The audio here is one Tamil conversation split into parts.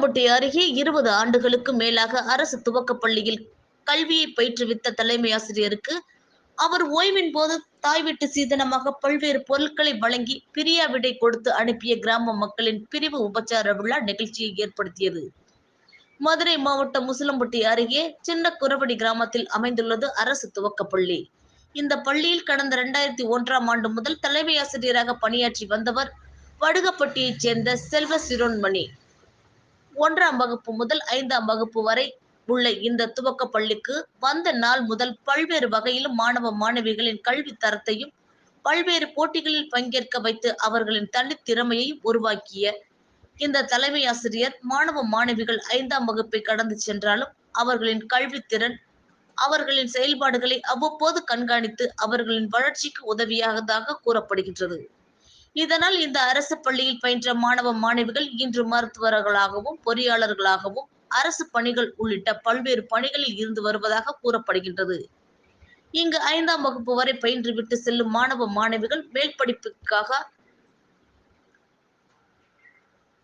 முசலம்பட்டி அருகே இருபது ஆண்டுகளுக்கு மேலாக அரசு துவக்கப் பள்ளியில் கல்வியை பயிற்றுவித்த தலைமை ஆசிரியருக்கு அவர் ஓய்வின் போது தாய் வீட்டு சீதனமாக பல்வேறு பொருட்களை வழங்கி பிரியா விடை கொடுத்து அனுப்பிய கிராம மக்களின் பிரிவு உபச்சார விழா நிகழ்ச்சியை ஏற்படுத்தியது. மதுரை மாவட்டம் முசலம்பட்டி அருகே சின்ன குரவடி கிராமத்தில் அமைந்துள்ளது அரசு துவக்கப் பள்ளி இந்த பள்ளியில் கடந்த இரண்டாயிரத்தி ஒன்றாம் ஆண்டு முதல் தலைமை ஆசிரியராக பணியாற்றி வந்தவர் வடுகப்பட்டியைச் சேர்ந்த செல்வ சிரோன்மணி. ஒன்றாம் வகுப்பு முதல் ஐந்தாம் வகுப்பு வரை உள்ள இந்த துவக்க பள்ளிக்கு வந்த நாள் முதல் பல்வேறு வகையிலும் மாணவ மாணவிகளின் கல்வி தரத்தையும் பல்வேறு போட்டிகளில் பங்கேற்க வைத்து அவர்களின் தனித்திறமையையும் உருவாக்கிய இந்த தலைமை ஆசிரியர் மாணவ மாணவிகள் ஐந்தாம் வகுப்பை கடந்து சென்றாலும் அவர்களின் கல்வித்திறன் அவர்களின் செயல்பாடுகளை அவ்வப்போது கண்காணித்து அவர்களின் வளர்ச்சிக்கு உதவியாகதாக கூறப்படுகின்றது. இதனால் இந்த அரசு பள்ளியில் பயின்ற மாணவ மாணவிகள் இன்று மருத்துவர்களாகவும் பொறியாளர்களாகவும் அரசு பணிகள் உள்ளிட்ட பல்வேறு பணிகளில் இருந்து வருவதாக கூறப்படுகின்றது. இங்கு ஐந்தாம் வகுப்பு வரை பயின்று விட்டு செல்லும் மாணவ மாணவிகள் மேல் படிப்புக்காக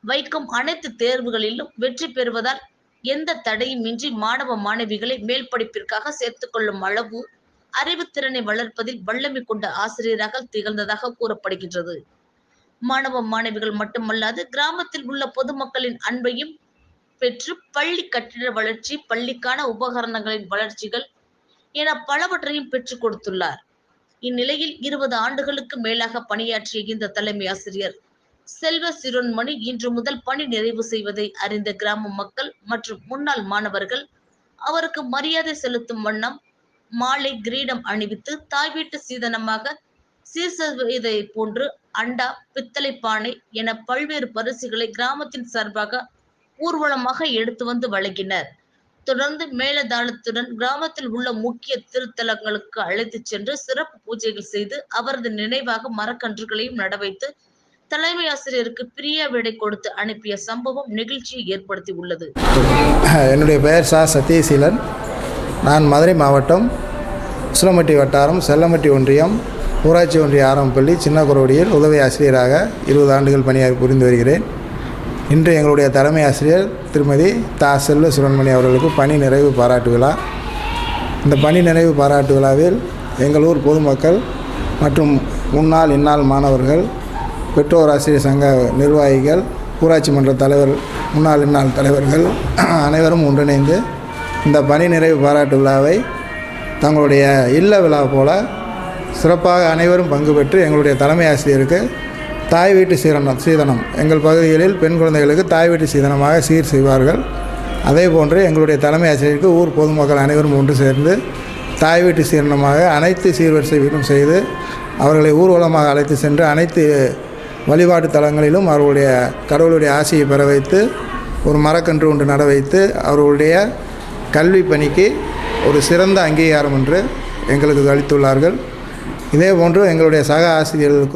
வைக்கும் அனைத்து தேர்வுகளிலும் வெற்றி பெறுவதால் எந்த தடையுமின்றி மாணவ மாணவிகளை மேல் படிப்பிற்காக சேர்த்துக் கொள்ளும் அளவு அறிவுத்திறனை வளர்ப்பதில் வல்லமை கொண்ட ஆசிரியராக திகழ்ந்ததாக கூறப்படுகின்றது. மாணவ மாணவிகள் மட்டுமல்லாது கிராமத்தில் உள்ள பொதுமக்களின் அன்பையும் பெற்று பள்ளி கட்டிட வளர்ச்சி பள்ளிக்கான உபகரணங்களின் வளர்ச்சிகள் என பலவற்றையும் பெற்றுக் கொடுத்துள்ளார். இந்நிலையில் இருபது ஆண்டுகளுக்கு மேலாக பணியாற்றிய இந்த தலைமை ஆசிரியர் செல்வ சிரோன்மணி இன்று முதல் பணி நிறைவு செய்வதை அறிந்த கிராம மக்கள் மற்றும் முன்னாள் மாணவர்கள் அவருக்கு மரியாதை செலுத்தும் வண்ணம் மாலை கிரீடம் அணிவித்து தாய் வீட்டு சீதனமாக சீர்செய்வதை போன்று அண்டா பித்தளை பானை என பல்வேறு பரிசுகளை கிராமத்தின் சார்பாக ஊர்வலமாக எடுத்து வந்து வழங்கினர். தொடர்ந்து மேலதாளத்துடன் கிராமத்தில் உள்ள முக்கிய திருத்தலங்களுக்கு அழைத்துச் சென்று சிறப்பு பூஜைகள் செய்து அவரது நினைவாக மரக்கன்றுகளையும் நடவைத்து தலைமை ஆசிரியருக்கு பிரியா விடை கொடுத்து அனுப்பிய சம்பவம் நெகிழ்ச்சியை ஏற்படுத்தி உள்ளது. என்னுடைய பெயர் சா. சத்யசீலன். நான் மதுரை மாவட்டம் உசிலமட்டி வட்டாரம் செல்லமட்டி ஒன்றியம் ஊராட்சி ஒன்றிய ஆரம்பப்பள்ளி சின்ன குரவடியில் உதவி ஆசிரியராக இருபது ஆண்டுகள் பணியாற்றி புரிந்து வருகிறேன். இன்று எங்களுடைய தலைமை ஆசிரியர் திருமதி தா. செல்வ சுரண்மணி அவர்களுக்கு பணி நிறைவு பாராட்டு விழா. இந்த பணி நிறைவு பாராட்டு விழாவில் எங்கள் ஊர் பொதுமக்கள் மற்றும் முன்னாள் இந்நாள் மாணவர்கள் பெற்றோர் ஆசிரியர் சங்க நிர்வாகிகள் ஊராட்சி மன்ற தலைவர் முன்னாள் இந்நாள் தலைவர்கள் அனைவரும் ஒன்றிணைந்து இந்த பணி நிறைவு பாராட்டு விழாவை தங்களுடைய இல்ல விழா போல சிறப்பாக அனைவரும் பங்கு பெற்று எங்களுடைய தலைமை ஆசிரியருக்கு தாய் வீட்டு சீரணம் சீதனம். எங்கள் பகுதிகளில் பெண் குழந்தைகளுக்கு தாய் வீட்டு சீதனமாக சீர் செய்வார்கள். அதே போன்று எங்களுடைய தலைமை ஆசிரியருக்கு ஊர் பொதுமக்கள் அனைவரும் ஒன்று சேர்ந்து தாய் வீட்டு சீரணமாக அனைத்து சீர்வரிசை வீடும் செய்து அவர்களை ஊர்வலமாக அழைத்து சென்று அனைத்து வழிபாட்டு தலங்களிலும் அவர்களுடைய கடவுளுடைய ஆசையை பெற வைத்து ஒரு மரக்கன்று ஒன்று நட வைத்து அவர்களுடைய கல்வி பணிக்கு ஒரு சிறந்த அங்கீகாரம் என்று எங்களுக்கு அளித்துள்ளார்கள். இதே போன்று எங்களுடைய சக ஆசிரியர்களுக்கும்